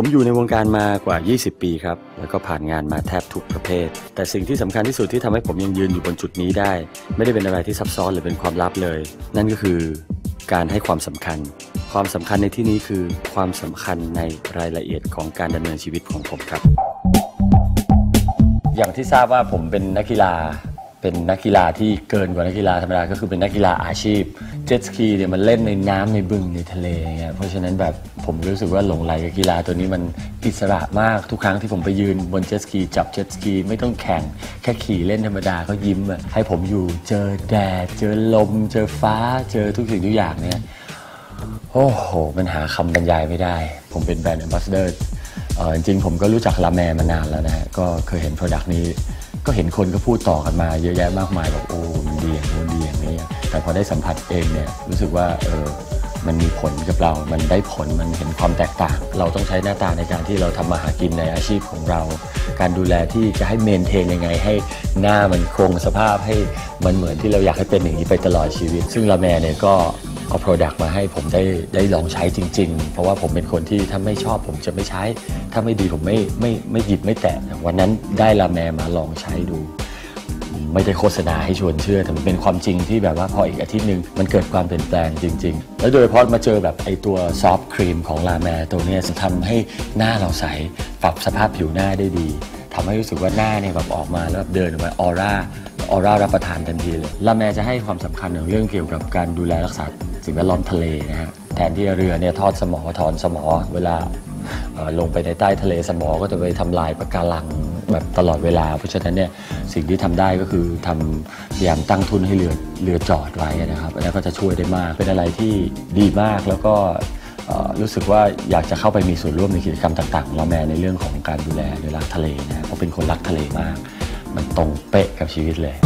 ผมอยู่ในวงการมากว่า 20 ปีครับ แล้วก็ผ่านงานมาแทบทุกประเภท แต่สิ่งที่สำคัญที่สุดที่ทำให้ผมยังยืนอยู่บนจุดนี้ได้ ไม่ได้เป็นอะไรที่ซับซ้อนหรือเป็นความลับเลย นั่นก็คือการให้ความสำคัญ ความสำคัญในที่นี้คือความสำคัญในรายละเอียดของการดำเนินชีวิตของผมครับ อย่างที่ทราบว่าผมเป็นนักกีฬา เป็นนักกีฬาที่เกินกว่านักกีฬาธรรมดาก็คือเป็นนักกีฬาอาชีพ เจ็ตสกีเนี่ยมันเล่นในน้ำในบึงในทะเลเงี้ยเพราะฉะนั้นแบบผมรู้สึกว่าหลงไหลกับกีฬาตัวนี้มันอิสระมากทุกครั้งที่ผมไปยืนบนเจ็ตสกีจับเจ็ตสกีไม่ต้องแข่งแค่ขี่เล่นธรรมดาเขายิ้มอะให้ผมอยู่เจอแดด เจอลม เจอฟ้าเจอทุกสิ่งทุกอย่างเนี่ยโอ้โหมันหาคำบรรยายไม่ได้ ผมเป็นแบรนด์ a อ b บ s สเดอร์จริงๆผมก็รู้จักลาแมมานานแล้วนะฮะก็เคยเห็นโปรดักต์นี้ ก็เห็นคนก็พูดต่อกันมาเยอะแยะมากมายแบบโอ้มันดีอย่างโน้นดีอย่างนี้แต่พอได้สัมผัสเองเนี่ยรู้สึกว่าเออมันมีผลกับเรา มันได้ผล มันเห็นความแตกต่าง เราต้องใช้หน้าตาในการที่เราทำมาหากินในอาชีพของเรา การดูแลที่จะให้เมนเทนยังไง ให้หน้ามันคงสภาพให้มันเหมือนที่เราอยากให้เป็นอย่างนี้ไปตลอดชีวิต ซึ่งลาแมเนี่ยก็ เอา Product มาให้ผมได้ได้ลองใช้จริง ๆ เพราะว่าผมเป็นคนที่ถ้าไม่ชอบผมจะไม่ใช้ ถ้าไม่ดีผมไม่ไม่ไม่หยิบไม่แตะวันนั้นได้ลาแมมาลองใช้ดู ไม่ได้โฆษณาให้ชวนเชื่อแต่มันเป็นความจริงที่แบบว่าพออีกอาทิตย์หนึ่งมันเกิดความเปลี่ยนแปลงจริง ๆ แล้วโดยเฉพาะมาเจอแบบไอตัวซอฟต์ครีมของลาแมตัวเนี้ยจะทำให้หน้าเราใสปรับสภาพผิวหน้าได้ดีทำให้รู้สึกว่าหน้าเนี่ยแบบออกมาแล้วแบบเดินออกมาออร่า ออร่ารับประทานทันทีเลยลาแมจะให้ความสำคัญในเรื่องเกี่ยวกับการดูแลรักษาสิ่งแวดล้อมทะเลนะฮะแทนที่เรือเนี่ยทอดสมอถอนสมอเวลาลงไปในใต้ทะเลสมอก็จะไปทำลายปะการังแบบตลอดเวลา เพราะฉะนั้นเนี่ยสิ่งที่ทำได้ก็คือทำพยายามตั้งทุนให้เรือเรือจอดไว้นะครับอันนี้ก็จะช่วยได้มากเป็นอะไรที่ดีมากแล้วก็รู้สึกว่าอยากจะเข้าไปมีส่วนร่วมในกิจกรรมต่างๆของเราแมในเรื่องของการดูแลเรือรักทะเลนะเพราะเป็นคนรักทะเลมาก มันตรงเป๊ะกับชีวิตเลย